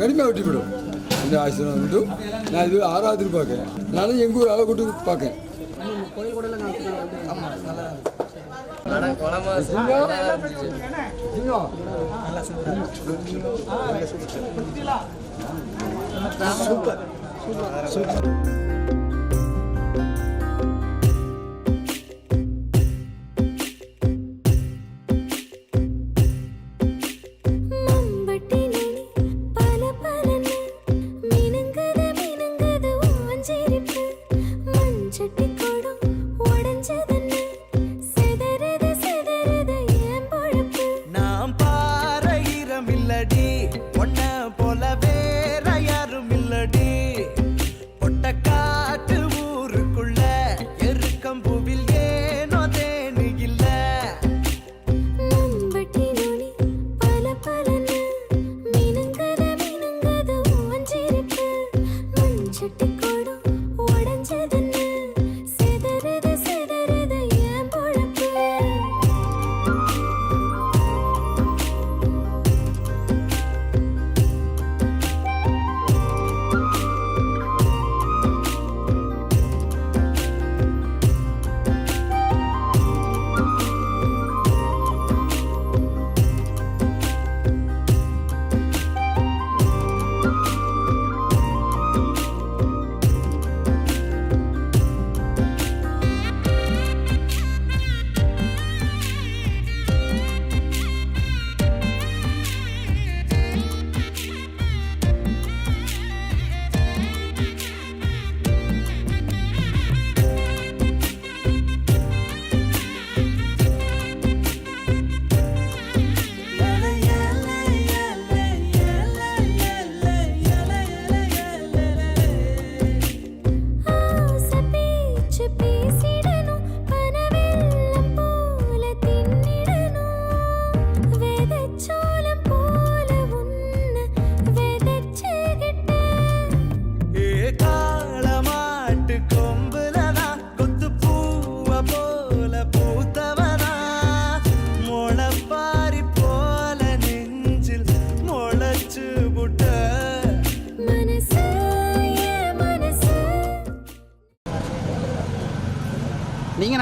இன்னும் கடுமையாக வெற்றி பெறும் இந்த ஆசீர்வாதம் உண்டு நான் இது ஆறாவது பார்க்கேன் நானும் எங்கள் ஊர் ஆளை மஞ்சட்டி குடம்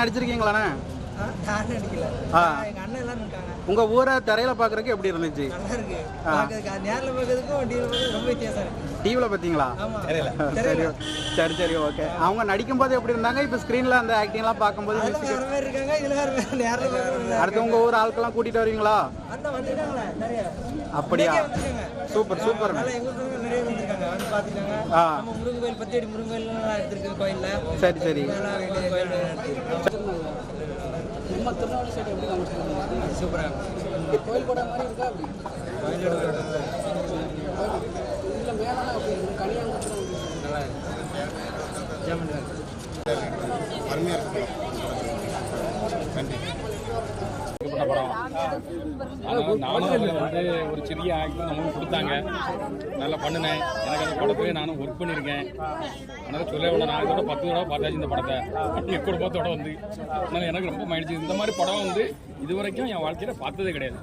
நீங்கள் நடிச்சிருக்கீங்களாண்ணே நான் நடிக்கல ஆ. எல்லாம் உங்கள் ஊரை திரையில பார்க்குறக்கு எப்படி இருந்துச்சு? நேர்ல பார்க்கறதுக்கும் டிவில பார்க்கறதுக்கும் ரொம்ப வித்தியாசம் இருக்கு. டிவியில் பார்த்தீங்களா? ஆமா சரி சரி சரி ஓகே. அவங்க நடிக்கும்போது எப்படி இருந்தாங்க? இப்போ ஸ்க்ரீனில் அந்த ஆக்டிங்லாம் பார்க்கும்போது அதுல வேற மாதிரி இருக்காங்க இதுல வேற மாதிரி நேர்ல பார்க்கறது அடுத்து உங்கள் ஊர் ஆட்கள்லாம் கூட்டிகிட்டு வருவீங்களா? அண்ணா வந்துட்டாங்களே நிறைய. அப்படியா. Super super. எல்லாம் சரி சரி. நல்லா வெளிய கோயில் எடுத்திருக்கு. சூப்பரா நல்லா இருக்கு. ஜம்முன்னு இருக்கு. ஆனால் நானும் அதில் வந்து ஒரு சிறிய ஆக்டர் நமக்கு கொடுத்தாங்க. நல்லா பண்ணினேன். எனக்கு அந்த படத்துலேயே நானும் ஒர்க் பண்ணியிருக்கேன். அதனால் சொல்ல வேண்டாம் நான் இதோட பத்து தடவை பார்த்தாச்சு இந்த படத்தை. என் குடும்பத்தோட வந்து. அதனால் எனக்கு ரொம்ப மகிழ்ச்சி. இந்த மாதிரி படம் வந்து இது வரைக்கும் என் வாழ்க்கையில் பார்த்ததே கிடையாது.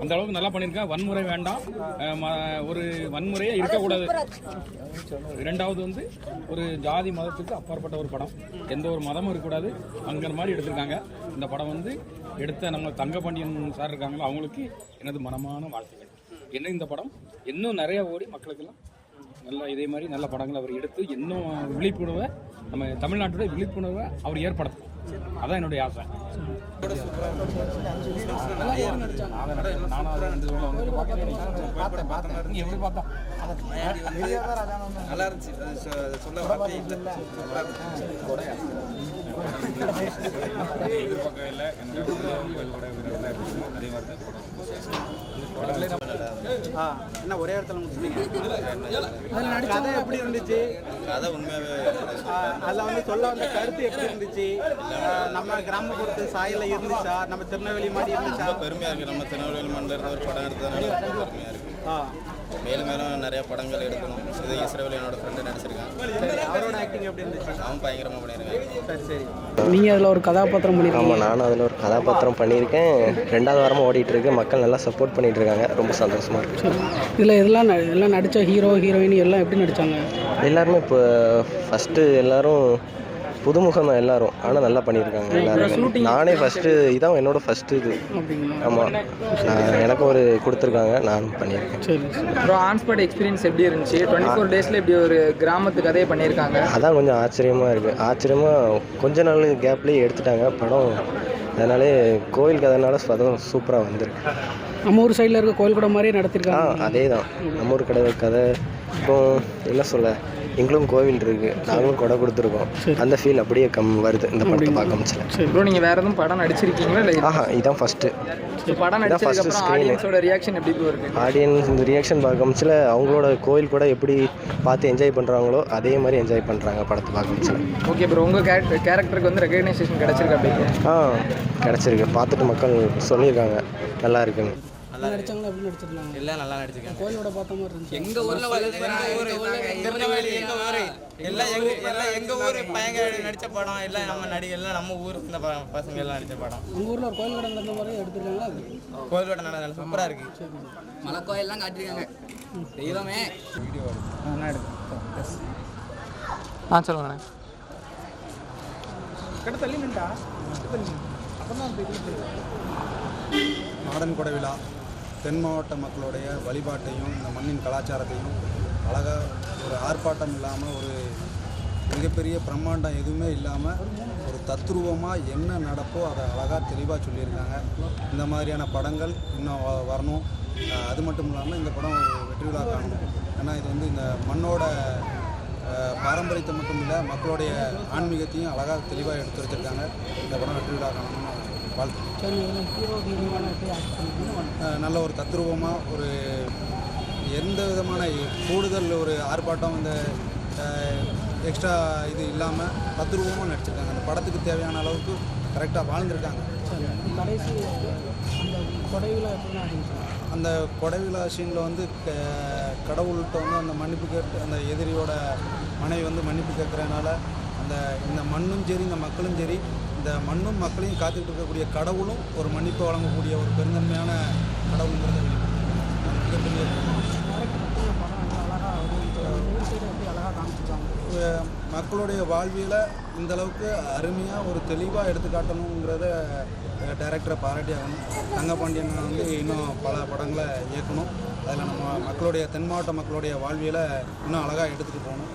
அந்த அளவுக்கு நல்லா பண்ணியிருக்கேன். வன்முறை வேண்டாம். ம- ஒரு வன்முறையே இருக்கக்கூடாது. இரண்டாவது வந்து ஒரு ஜாதி மதத்துக்கு அப்பாற்பட்ட ஒரு படம். எந்த ஒரு மதமும் இருக்கக்கூடாது. அங்கிற மாதிரி எடுத்திருக்காங்க. இந்த படம் வந்து எடுத்த நம்ம தங்கபாண்டியன் சார் இருக்காங்களோ அவங்களுக்கு எனது மனமான வாழ்த்துக்கள். என்ன இந்த படம்? இன்னும் நிறைய ஓடி மக்களுக்கெல்லாம் நல்ல இதே மாதிரி நல்ல படங்களை அவர் எடுத்து இன்னும் விழிப்புணர்வை நம்ம தமிழ்நாட்டோட விழிப்புணர்வை அவர் ஏற்படுத்தணும் அதான் என்னுடைய ஆசை. எப்படி பார்த்தோம் நல்லா இருந்துச்சு சொல்ல வார்த்தையே இல்லை எதிர்பார்க்கவே இல்லை அதே மாதிரி ஆ என்ன ஒரே இடத்துல முடிச்சிட்டீங்க? கதை எப்படி இருந்துச்சு? கதை உண்மையாகவே ஆ, அதுல வந்து சொல்ல வந்த கருத்து எப்படி இருந்துச்சு? நம்ம கிராமப்புறத்து சாயல்ல இருந்துச்சா? நம்ம திருநெல்வேலி மாதிரி இருந்துச்சா? பெருமையாக இருக்குது நம்ம திருநெல்வேலி மண்ணில் இருந்து ஒரு படம் எடுத்ததுனால ரொம்ப பெருமையாக இருக்குது மேலும் மேலும் நிறைய படங்கள் எடுக்கணும். இது இஸ்ரேல் என்னோட ஃப்ரெண்டு நடிச்சிருக்கான் ஆக்டிங் எப்படி இருந்துச்சு? அவன் பயங்கரமாக பண்ணியிருக்கான் சரி சரி. நீங்கள் அதில் ஒரு கதாபாத்திரம் பண்ணியிருக்கீங்க ஆமாம் நானும் அதில் ஒரு கதாபாத்திரம் பண்ணியிருக்கேன். ரெண்டாவது வாரமாக ஓடிட்டு இருக்கு மக்கள் நல்லா சப்போர்ட் பண்ணிட்டு இருக்காங்க ரொம்ப சந்தோஷமாக இருக்கு. இதில் இதெல்லாம் ந- எல்லாம் நடித்த ஹீரோ ஹீரோயின் எல்லாம் எப்படி நடித்தாங்க எல்லாருமே இப்போ ஃபஸ்ட்டு எல்லாரும் புதுமுகம் தான் எல்லாரும். ஆனால் நல்லா பண்ணியிருக்காங்க எல்லாருமே. நானே ஃபஸ்ட்டு இதான் என்னோட ஃபஸ்ட்டு இது. ஆமாம் எனக்கு ஒரு கொடுத்துருக்காங்க நானும் பண்ணியிருக்கேன். சரி அப்புறம் ஆன்ஸ்பாட் எக்ஸ்பீரியன்ஸ் எப்படி இருந்துச்சு? டுவெண்ட்டி ஃபோர் டேஸில் இப்படி ஒரு கிராமத்து கதையை பண்ணியிருக்காங்க? அதான் கொஞ்சம் ஆச்சரியமாக இருக்குது ஆச்சரியமாக கொஞ்ச நாள் கேப்லேயே எடுத்துட்டாங்க. படம் அதனாலே கோவில் கதைனால படம் சூப்பராக வந்திருக்கு. நம்ம ஊர் சைடில் இருக்க கோயில் கூட மாதிரியே நடத்திருக்காங்க. அதே தான் நம்ம ஊர் கடை கதை. இப்போ என்ன சொல்ல? எங்களும் கோவில் இருக்கு. நாங்களும் கொடை கொடுத்துருக்கோம். அந்த ஃபீல் அப்படியே கம் வருது. இந்த படத்தை பார்க்க முடிச்சல ப்ரோ நீங்கள் வேறு எதுவும் படம் நடிச்சிருக்கீங்களா இல்லை? ஆஹா இதான் ஃபஸ்ட்டு படம் screen. ஆடியன்ஸோட ரியாக்ஷன் எப்படி ப்ரோ இருக்கு? ஆடியன்ஸ் இந்த ரியாக்ஷன் பார்க்க முடிச்சல அவங்களோட கோயில் கூட எப்படி பார்த்து என்ஜாய் பண்ணுறாங்களோ அதே மாதிரி என்ஜாய் பண்ணுறாங்க படத்தை பார்க்க முடிச்சல ஓகே ப்ரோ உங்கள் கேரக்டர் கேரக்டருக்கு வந்து ரெகக்னைசேஷன் கிடச்சிருக்கு அப்படி ஆ கிடச்சிருக்கு. பார்த்துட்டு மக்கள் சொல்லியிருக்காங்க. நல்லா இருக்குன்னு. நல்லா நடிச்சாங்களா எப்படி நடிச்சிருந்தாங்க எல்லாம் நல்லா நடிச்சிருக்காங்க. கோயிலோட பார்த்த மாதிரி இருந்துச்சு எங்கள் ஊரில் எங்கள் ஊர் எல்லாம் எங்கள் எல்லாம் எங்கள் ஊர் பையங்க நடித்த படம். எல்லாம் நம்ம நடி எல்லாம் நம்ம ஊர் இந்த பசங்க எல்லாம் நடித்த படம். உங்கள் ஊரில் ஒரு கோயில் கடை நடந்த மாதிரி எடுத்திருக்காங்களா அது? கோயிலோட நல்ல சூப்பராக இருக்குது மலை கோயிலெலாம் காட்டியிருக்காங்க தெய்வமே. ஆ சொல்லுங்கண்ணே. மாடன் கொடை விழா. தென் மாவட்ட மக்களுடைய வழிபாட்டையும் இந்த மண்ணின் கலாச்சாரத்தையும் அழகாக ஒரு ஆர்ப்பாட்டம் இல்லாமல் ஒரு மிகப்பெரிய பிரம்மாண்டம் எதுவுமே இல்லாமல் ஒரு தத்ரூபமாக என்ன நடப்போ அதை அழகாக தெளிவாக சொல்லியிருக்காங்க. இந்த மாதிரியான படங்கள் இன்னும் வ- வரணும். அது மட்டும் இல்லாமல் இந்த படம் ஒரு வெற்றி விழா காணும். ஏன்னா இது வந்து இந்த மண்ணோட பாரம்பரியத்தை மட்டும் இல்லை மக்களுடைய ஆன்மீகத்தையும் அழகாக தெளிவாக எடுத்து வச்சுருக்காங்க. இந்த படம் வெற்றி விழா காணணும் வாழ்த்து சரி நல்ல ஒரு தத்ரூபமாக ஒரு எந்த விதமான கூடுதல் ஒரு ஆர்ப்பாட்டம் இந்த எக்ஸ்ட்ரா இது இல்லாமல் தத்ரூபமாக நடிச்சிருக்காங்க. அந்த படத்துக்கு தேவையான அளவுக்கு கரெக்டாக வாழ்ந்துருக்காங்க. கடைசி அந்த கொடையில் அந்த கொடைவிழா சீனில் வந்து க- கடவுள்கிட்ட வந்து அந்த மன்னிப்பு கேட்டு அந்த எதிரியோட மனைவி வந்து மன்னிப்பு கேட்குறதுனால அந்த இந்த மண்ணும் சரி இந்த மக்களும் சரி இந்த மண்ணும் மக்களையும் காத்துக்கிட்டு இருக்கக்கூடிய கடவுளும் ஒரு மன்னிப்பு வழங்கக்கூடிய ஒரு பெருந்தன்மையான கடவுளுங்கிறத மிகப்பெரிய மக்களுடைய வாழ்வியலை இந்த அளவுக்கு அருமையாக ஒரு தெளிவாக எடுத்து காட்டணுங்கிறத டைரக்டரை பாராட்டி ஆகணும். தங்கபாண்டியன் வந்து இன்னும் பல படங்களை இயக்கணும். அதில் நம்ம மக்களுடைய தென் மாவட்ட மக்களுடைய வாழ்வியலை இன்னும் அழகாக எடுத்துகிட்டு போகணும்.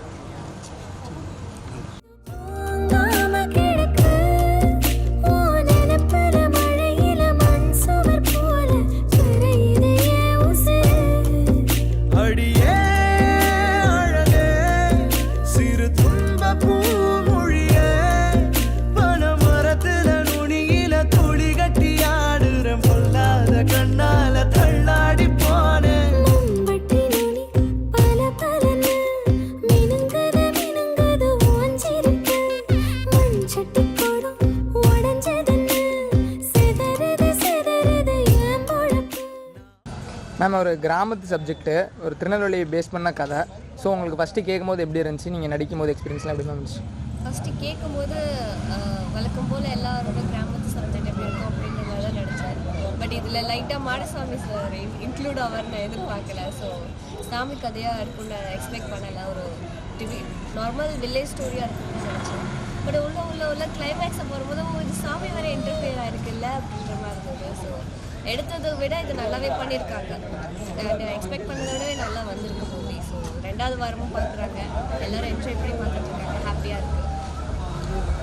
கிராமத்து சப்ஜெக்ட்டு ஒரு திருநெல்வேலி பேஸ் பண்ண கதை. ஸோ உங்களுக்கு ஃபஸ்ட்டு கேட்கும்போது எப்படி இருந்துச்சு? நீங்கள் நடிக்கும் போது எக்ஸ்பீரியன்ஸ்லாம் எப்படி இருந்துச்சு? ஃபஸ்ட்டு கேட்கும்போது அஹ், வழக்கம் போல் எல்லாரோட கிராமத்து சப்ஜெக்ட் எப்படி இருக்கும் அப்படின்ற மாதிரி தான் நினச்சேன் பட் இதில் லைட்டாக மாடசாமி சார் இன்க்ளூட் ஆவார்னு எதிர்பார்க்கல. ஸோ சாமி கதையாக இருக்கும்னு எக்ஸ்பெக்ட் பண்ணல. ஒரு டிவி நார்மல் வில்லேஜ் ஸ்டோரியாக இருக்கும்னு நினச்சேன். பட் உள்ள உள்ள உள்ள கிளைமேக்ஸை போகும்போது இது சாமி வரை இன்டர்ஃபியர் ஆயிருக்குல்ல அப்படின்ற மாதிரி இருந்தது. ஸோ எடுத்ததை விட இது நல்லாவே பண்ணியிருக்காங்க. எக்ஸ்பெக்ட் பண்ணதை விடவே நல்லா வந்திருக்கு மூவி ஸோ ரெண்டாவது வாரமும் பார்க்குறாங்க. எல்லாரும் என்ஜாய் பண்ணி பார்த்துட்டு இருக்காங்க ஹாப்பியாக இருக்குது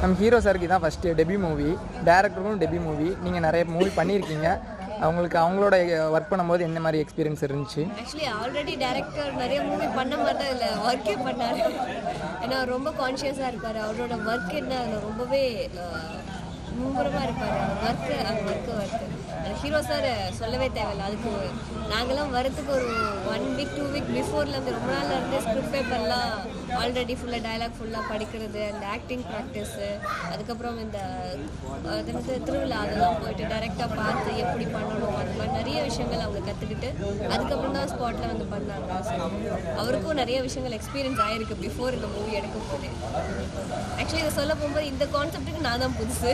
நம்ம ஹீரோ சாருக்கு தான் ஃபஸ்ட்டு டெபியூ மூவி டேரக்டருக்கும் டெபியூ மூவி நீங்கள் நிறைய மூவி பண்ணியிருக்கீங்க. அவங்களுக்கு அவங்களோட ஒர்க் பண்ணும்போது என்ன மாதிரி எக்ஸ்பீரியன்ஸ் இருந்துச்சு? ஆக்சுவலி ஆல்ரெடி டேரக்டர் நிறைய மூவி பண்ண மாதிரி தான் இல்லை ஒர்க்கே பண்ணார். ஏன்னா ரொம்ப கான்ஷியஸாக இருப்பார். அவரோட ஒர்க் என்ன ரொம்பவே மும்புறமாக இருப்பார். Work work work hero sir சொல்லவே தேவையில்ல. அதுக்கு நாங்களாம் வரத்துக்கு ஒரு ஒன் வீக் டூ வீக் பிஃபோர்லேருந்து ரொம்ப நாள்ல இருந்து ஸ்கிரிப்ட் பேப்பர்லாம் ஆல்ரெடி ஃபுல்லாக டயலாக் ஃபுல்லாக படிக்கிறது அந்த ஆக்டிங் ப்ராக்டிஸு அதுக்கப்புறம் இந்த அது வந்து திருவிழா அதெல்லாம் போயிட்டு டைரெக்டாக பார்த்து எப்படி பண்ணணும் அந்த மாதிரி நிறைய விஷயங்கள் அவங்க கற்றுக்கிட்டு அதுக்கப்புறம் தான் ஸ்பாட்டில் வந்து பண்ணாங்க. அவருக்கும் நிறைய விஷயங்கள் எக்ஸ்பீரியன்ஸ் ஆயிருக்கு பிஃபோர் இந்த மூவி எடுக்கும் போது ஆக்சுவலி இதை சொல்ல போகும்போது இந்த கான்செப்ட்டுக்கு நான் தான் புதுசு.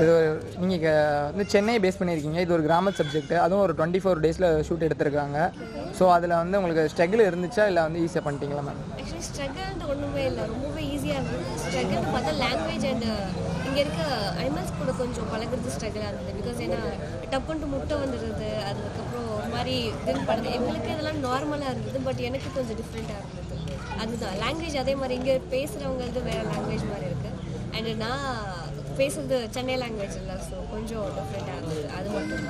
இது ஒரு நீங்கள் வந்து சென்னை பேஸ் பண்ணியிருக்கீங்க. இது ஒரு கிராம சப்ஜெக்ட் அதுவும் ஒரு டுவெண்ட்டி ஃபோர் டேஸில் ஷூட் எடுத்திருக்காங்க. ஸோ அதில் வந்து உங்களுக்கு ஸ்ட்ரகிள் இருந்துச்சா இல்லை வந்து ஈஸியாக பண்ணிட்டீங்களா மேம் ஆக்சுவலி ஸ்ட்ரகிள் ஒன்றுமே இல்லை. ரொம்பவே ஈஸியாக இருந்தது. ஸ்ட்ரகிள்னு பார்த்தா லாங்குவேஜ் அண்ட் இங்கே இருக்க அனிமல்ஸ் கூட கொஞ்சம் பழகிறது ஸ்ட்ரகிளாக இருந்தது. பிகாஸ் ஏன்னா டப்புன்ட்டு முட்டை வந்துடுது அதுக்கப்புறம் ஒரு மாதிரி இதுன்னு படுது எங்களுக்கு இதெல்லாம் நார்மலாக இருந்தது பட் எனக்கு கொஞ்சம் டிஃப்ரெண்ட்டாக இருந்தது. அதுதான். லாங்குவேஜ் அதே மாதிரி இங்கே பேசுகிறவங்களது வேறு லாங்குவேஜ் மாதிரி இருக்குது அண்ட் நான் பேசுறது சென்னை லாங்குவேஜ் இல்லை ஸோ கொஞ்சம் டிஃப்ரெண்ட்டாக இருந்தது. அது மட்டும்.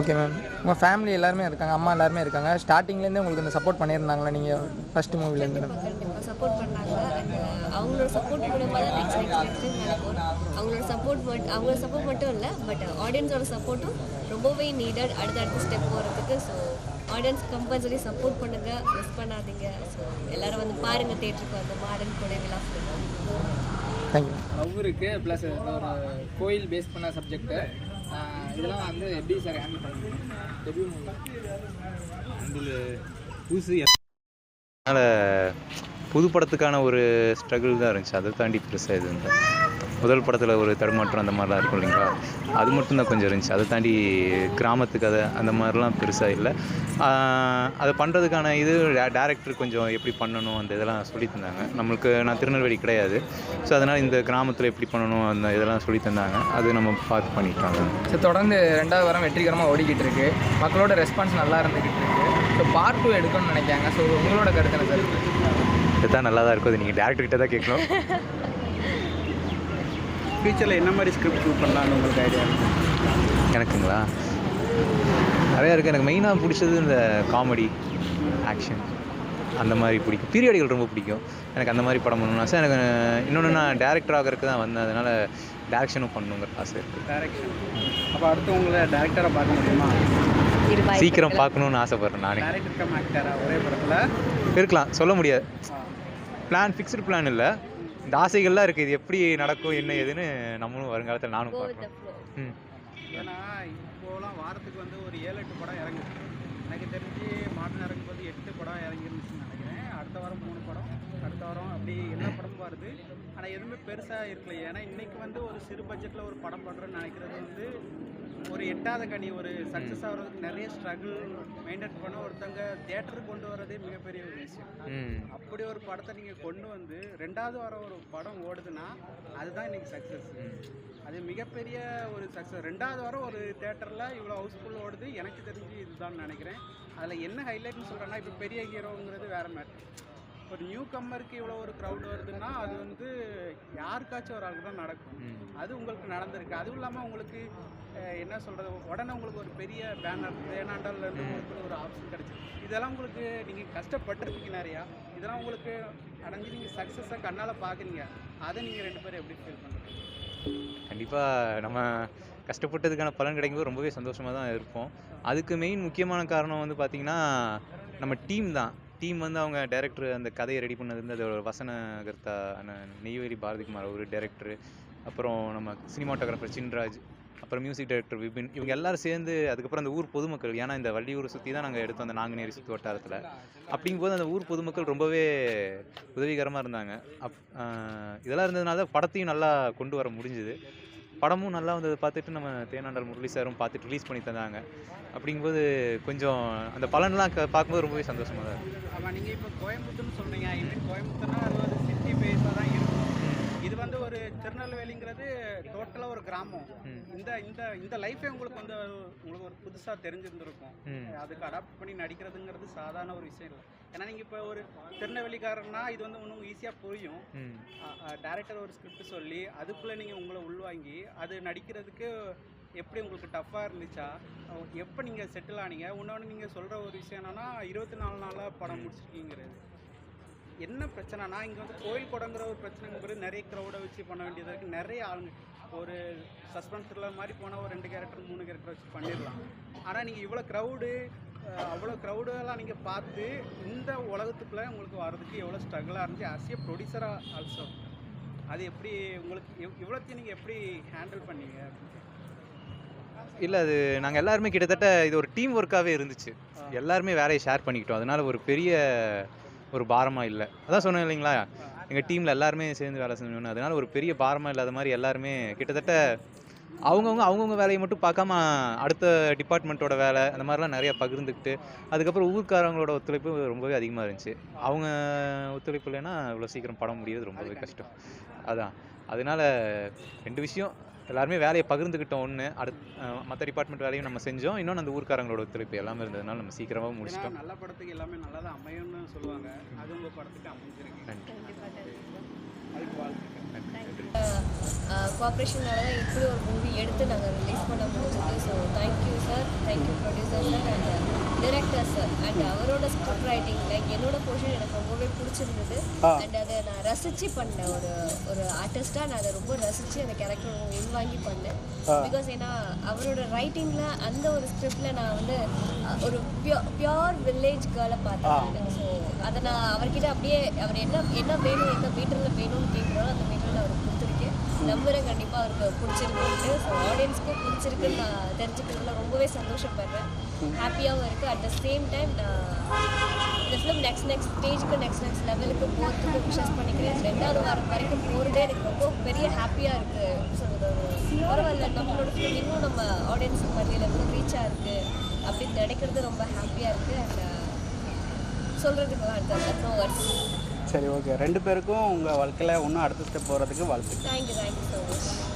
ஓகே மேம் உங்கள் ஃபேமிலி எல்லாருமே இருக்காங்க அம்மா எல்லாருமே இருக்காங்க. ஸ்டார்டிங்லேருந்தே உங்களுக்கு இந்த சப்போர்ட் பண்ணியிருந்தாங்களா நீங்கள் ஃபஸ்ட் மூவிலேருந்து கண்டிப்பாக சப்போர்ட் பண்ணாங்க. அண்ட் அவங்களோட சப்போர்ட் மூலமாக தான் நெக்ஸ்ட் நெக்ஸ்ட் அவங்களோட சப்போர்ட் மட்டும் அவங்களோட சப்போர்ட் மட்டும் இல்லை பட் ஆடியன்ஸோட சப்போர்ட்டும் ரொம்பவே நீடட் அடுத்தடுத்த ஸ்டெப் போகிறதுக்கு ஸோ ஆடியன்ஸ் கம்பல்சரி சப்போர்ட் பண்ணுங்க. மிஸ் பண்ணாதீங்க. ஸோ எல்லாரும் வந்து பாருங்க தேட்டருக்கு வந்து மாறன் கொடை விழா தேங்க்யூ அவருக்கு ப்ளஸ் ஒரு கோயில் பேஸ் பண்ண சப்ஜெக்ட்டு இதெல்லாம் வந்து எப்படி சார் ஹேண்டில் பண்ணுறீங்க டெபியூ மூவி அதனால் புது படத்துக்கான ஒரு ஸ்ட்ரகிள் தான் இருந்துச்சு. அதை தாண்டி பெருசாக இது இல்லை. முதல் படத்தில் ஒரு தடுமாற்றம் அந்த மாதிரிலாம் இருக்கும் இல்லைங்களா? அது மட்டும்தான் கொஞ்சம் இருந்துச்சு. அதை தாண்டி கிராமத்து கதை அந்த மாதிரிலாம் பெருசாக இல்லை. அதை பண்ணுறதுக்கான இது டேரக்டர் கொஞ்சம் எப்படி பண்ணணும் அந்த இதெல்லாம் சொல்லி தந்தாங்க. நம்மளுக்கு நான் திருநெல்வேலி கிடையாது. ஸோ அதனால் இந்த கிராமத்தில் எப்படி பண்ணணும் அந்த இதெல்லாம் சொல்லி தந்தாங்க. அது நம்ம பார்த்து பண்ணிட்டாங்க ஸோ தொடர்ந்து ரெண்டாவது வாரம் வெற்றிகரமாக ஓடிக்கிட்டு இருக்கு. மக்களோட ரெஸ்பான்ஸ் நல்லா இருந்துக்கிட்டு இருக்கு. ஸோ பார்ட் டூ எடுக்கணும்னு நினைக்காங்க. ஸோ உங்களோட கருத்து என்ன சார் இதுதான் நல்லா தான் இருக்கும். அது நீங்கள் டேரக்டர்கிட்ட தான் கேட்கணும். ஃபியூச்சரில் என்ன மாதிரி ஸ்கிரிப்ட் ஷூட் பண்ணலாம்னு உங்களுக்கு ஐடியா எனக்குங்களா? நிறையா இருக்குது எனக்கு மெயினாக பிடிச்சது இந்த காமெடி ஆக்ஷன் அந்த மாதிரி பிடிக்கும். பீரியடுகள் ரொம்ப பிடிக்கும். எனக்கு அந்த மாதிரி படம் பண்ணணும்னு ஆசை. எனக்கு இன்னொன்று நான் டேரக்டர் ஆகிறதுக்கு தான் வந்தேன். அதனால் டேரக்ஷனும் பண்ணணுங்கிற ஆசை இருக்குது டேரக்ஷன் அப்போ அடுத்து உங்களை டேரக்டராக பார்க்க முடியுமா? சீக்கிரம் பார்க்கணுன்னு ஆசைப்பட்றேன் நானே. இருக்கலாம். சொல்ல முடியாது. பிளான் ஃபிக்ஸ்டு பிளான் இல்லை. இந்த ஆசைகள்லாம் இருக்குது இது எப்படி நடக்கும் என்ன ஏதுன்னு நம்மளும் வருங்காலத்தில் நானும் பார்க்கணும். ம். ஏன்னா இப்போலாம் வாரத்துக்கு வந்து ஒரு ஏழு எட்டு படம் இறங்குது எனக்கு தெரிஞ்சு மாடர்ன் இறங்கும்போது எட்டு படம் இறங்கிருந்துச்சுன்னு நினைக்கிறேன். அடுத்த வாரம் மூணு படம். அடுத்த வாரம் அப்படி எல்லா படமும் வருது? ஆனால் எதுவுமே பெருசாக இருக்கல ஏன்னா இன்னைக்கு வந்து ஒரு சிறு பட்ஜெட்டில் ஒரு படம் பண்ணுறேன்னு நினைக்கிறது வந்து ஒரு எட்டாத கனி ஒரு சக்ஸஸ் ஆகிறதுக்கு நிறைய ஸ்ட்ரகிள் மெயின்டைன் பண்ண ஒருத்தங்க தியேட்டருக்கு கொண்டு வரதே மிகப்பெரிய ஒரு விஷயம். அப்படி ஒரு படத்தை நீங்கள் கொண்டு வந்து ரெண்டாவது வாரம் ஒரு படம் ஓடுதுன்னா அதுதான் இன்னைக்கு சக்ஸஸ் அது மிகப்பெரிய ஒரு சக்ஸஸ் ரெண்டாவது வாரம் ஒரு தேட்டரில் இவ்வளோ ஹவுஸ்ஃபுல் ஓடுது. எனக்கு தெரிஞ்சு இதுதான் நினைக்கிறேன். அதில் என்ன ஹைலைட்னு சொல்கிறேன்னா இப்போ பெரிய ஹீரோங்கிறது வேற மேட்டர் ஒரு நியூ கம்மருக்கு இவ்வளோ ஒரு க்ரௌட் வருதுன்னா அது வந்து யாருக்காச்சும் ஒரு ஆளுக்கு தான் நடக்கும். அது உங்களுக்கு நடந்திருக்கு. அதுவும் இல்லாமல் உங்களுக்கு என்ன சொல்கிறது உடனே உங்களுக்கு ஒரு பெரிய பேனர் தேனாண்டல்லேருந்து உங்களுக்கு ஒரு ஆப்ஷன் கிடச்சிருக்கு. இதெல்லாம் உங்களுக்கு நீங்கள் கஷ்டப்பட்டிருப்பீங்க நிறையா. இதெல்லாம் உங்களுக்கு அடைஞ்சு நீங்கள் சக்ஸஸாக கண்ணால் பார்க்குறீங்க அதை நீங்கள் ரெண்டு பேரும் எப்படி ஃபீல் பண்ணுறீங்க கண்டிப்பாக நம்ம கஷ்டப்பட்டதுக்கான பலன் கிடைக்கும்போது ரொம்பவே சந்தோஷமாக தான் இருப்போம். அதுக்கு மெயின் முக்கியமான காரணம் வந்து பார்த்திங்கன்னா நம்ம டீம் தான். டீம் வந்து அவங்க டேரக்டர் அந்த கதையை ரெடி பண்ணது வந்து அதோட வசனகர்த்தா அண்ணன் நெய்வேலி பாரதிகுமார் ஒரு டைரக்டர் அப்புறம் நம்ம சினிமாட்டோகிராஃபர் சின்ராஜ் அப்புறம் மியூசிக் டைரக்டர் விபின். இவங்க எல்லாரும் சேர்ந்து அதுக்கப்புறம் அந்த ஊர் பொதுமக்கள் ஏன்னா இந்த வள்ளியூரை சுற்றி தான் நாங்கள் எடுத்தோம் அந்த நாங்குநேரி சுற்று வட்டாரத்தில். அப்படிங்கும்போது அந்த ஊர் பொதுமக்கள் ரொம்பவே உதவிகரமாக இருந்தாங்க. அப் இதெல்லாம் இருந்ததுனால தான் படத்தையும் நல்லா கொண்டு வர முடிஞ்சுது. படமும் நல்லா வந்தது பார்த்துட்டு நம்ம தேனாண்டல் முரளி சாரும் பார்த்துட்டு ரிலீஸ் பண்ணி தந்தாங்க. அப்படிங்கும்போது கொஞ்சம் அந்த பலன்லாம் க- பார்க்கும்போது ரொம்பவே சந்தோஷமாக தான் இருக்குது ஆமாம் நீங்கள் இப்போ கோயம்புத்தூர்னு சொன்னீங்க. கோயம்புத்தூர்னா அது ஒரு சிட்டி பேஸாக தான் இருக்கும் இது வந்து ஒரு திருநெல்வேலிங்கிறது டோட்டலாக ஒரு கிராமம். இந்த இந்த இந்த லைஃபே உங்களுக்கு வந்து உங்களுக்கு ஒரு புதுசாக தெரிஞ்சிருந்திருக்கும். அதுக்கு அடாப்ட் பண்ணி நடிக்கிறதுங்கிறது சாதாரண ஒரு விஷயம் இல்லை. ஏன்னா நீங்கள் இப்போ ஒரு திருநெல்வேலிக்காரன்னா இது வந்து இன்னும் ஈஸியாக புரியும். டேரக்டர் ஒரு ஸ்கிரிப்ட் சொல்லி அதுக்குள்ளே நீங்கள் உங்களை உள்வாங்கி அது நடிக்கிறதுக்கு எப்படி உங்களுக்கு டஃப்பாக இருந்துச்சா? எப்போ நீங்கள் செட்டில் ஆனீங்க? இன்னொன்று நீங்கள் சொல்கிற ஒரு விஷயம் என்னன்னா இருபத்தி நாலு நாளாக படம் முடிச்சிருக்கீங்கிறது. என்ன பிரச்சனைனா இங்கே வந்து கோயில் கொடங்கிற ஒரு பிரச்சனைங்கிறது நிறைய க்ரௌடை வச்சு பண்ண வேண்டியதாக இருக்குது நிறைய ஆளுங்க. ஒரு சஸ்பென்ஸ் த்ரில்லர் மாதிரி போனால் ஒரு ரெண்டு கேரக்டர் மூணு கேரக்டர் வச்சு பண்ணிடலாம். ஆனால் நீங்கள் இவ்வளோ க்ரௌடு அவ்வளோ க்ரௌடெல்லாம் நீங்கள் பார்த்து இந்த உலகத்துக்குள்ளே உங்களுக்கு வர்றதுக்கு எவ்வளோ ஸ்ட்ரகிளாக இருந்துச்சு? அசிய ப்ரொடியூசராக ஆல்சோ அது எப்படி உங்களுக்கு இவ் இவ்வளோத்தையும் நீங்கள் எப்படி ஹேண்டில் பண்ணீங்க? இல்லை அது நாங்கள் எல்லாருமே கிட்டத்தட்ட இது ஒரு டீம் ஒர்க்காகவே இருந்துச்சு. எல்லாருமே வேலையை ஷேர் பண்ணிக்கிட்டோம். அதனால ஒரு பெரிய ஒரு பாரமாக இல்லை. அதான் சொன்னேன் இல்லைங்களா? எங்கள் டீமில் எல்லாருமே சேர்ந்து வேலை செஞ்சோன்னு அதனால ஒரு பெரிய பாரமாக இல்லாத மாதிரி எல்லாருமே கிட்டத்தட்ட அவங்கவுங்க அவங்கவுங்க வேலையை மட்டும் பார்க்காம அடுத்த டிபார்ட்மெண்ட்டோட வேலை அந்த மாதிரிலாம் நிறையா பகிர்ந்துக்கிட்டு அதுக்கப்புறம் ஊர்க்காரங்களோட ஒத்துழைப்பு ரொம்பவே அதிகமாக இருந்துச்சு. அவங்க ஒத்துழைப்பு இல்லைன்னா இவ்வளோ சீக்கிரம் படம் முடியாது ரொம்பவே கஷ்டம். அதான். அதனால ரெண்டு விஷயம். எல்லாருமே வேலையை பகிர்ந்துக்கிட்டோம் ஒன்று அடுத் மற்ற டிபார்ட்மெண்ட் வேலையும் நம்ம செஞ்சோம். இன்னொன்று அந்த ஊர்க்காரங்களோட ஒத்துழைப்பு எல்லாமே இருந்ததுனால நம்ம சீக்கிரமாக முடிச்சிட்டோம். நல்ல படத்துக்கு எல்லாமே நல்லா தான் அமையும்னு சொல்லுவாங்க. அது உங்கள் படத்துக்கு அமைஞ்சிருக்கு நன்றி அதுக்கு வாழ்த்துக்கள் கோஆப்ரேஷனால தான் இப்படி ஒரு மூவி எடுத்து நாங்கள் ரிலீஸ் பண்ண முடிஞ்சது. So thank you sir thank you producer sir and director sir and அவரோட ஸ்கிரிப்ட் ரைட்டிங் லைக் என்னோட போர்ஷன் எனக்கு ரொம்பவே பிடிச்சிருந்தது. அண்ட் அதை நான் ரசித்து பண்ணேன் ஒரு ஒரு ஆர்டிஸ்ட்டாக நான் அதை ரொம்ப ரசித்து அந்த கேரக்டர் உள்வாங்கி பண்ணேன். பிகாஸ் ஏன்னா அவரோட ரைட்டிங்கில் அந்த ஒரு ஸ்கிரிப்டில் நான் வந்து ஒரு பியோ பியோர் வில்லேஜ் கேர்ளை பார்த்தேன் ஸோ அதை நான் அவர்கிட்ட அப்படியே அவர் என்ன என்ன வேணும் எந்த மீட்டரில் வேணும்னு கேட்குறாரோ அந்த நம்புகிறேன் நம்புறேன் கண்டிப்பாக அவருக்கு பிடிச்சிருக்குன்ட்டு ஸோ ஆடியன்ஸ்க்கும் பிடிச்சிருக்குன்னு நான் தெரிஞ்சுக்கிறதுல ரொம்பவே சந்தோஷப்படுறேன். ஹாப்பியாகவும் இருக்குது அட் த சேம் டைம் நான் இந்த ஃபிலிம் நெக்ஸ்ட் நெக்ஸ்ட் ஸ்டேஜுக்கு நெக்ஸ்ட் நெக்ஸ்ட் லெவலுக்கு போகிறதுக்கு விஷஸ் பண்ணிக்கிறேன். ரெண்டாவது வாரம் வரைக்கும் போகிறதே எனக்கு ரொம்ப பெரிய ஹாப்பியாக இருக்குது சொல்கிறது பரவாயில்ல. நம்மளோட ஃபிலிம் இன்னும் நம்ம ஆடியன்ஸுக்கு மத்தியில் இன்னும் ரீச்சாக இருக்குது அப்படின்னு நினைக்கிறது ரொம்ப ஹாப்பியாக இருக்குது அண்ட் uh, சொல்கிறதுக்கு அடுத்த நோ வேர்ட்ஸ் சரி ஓகே ரெண்டு பேருக்கும் உங்கள் வாழ்க்கையில் இன்னும் அடுத்த ஸ்டெப் போகிறதுக்கு வாழ்த்து தேங்க்யூ தேங்க்யூ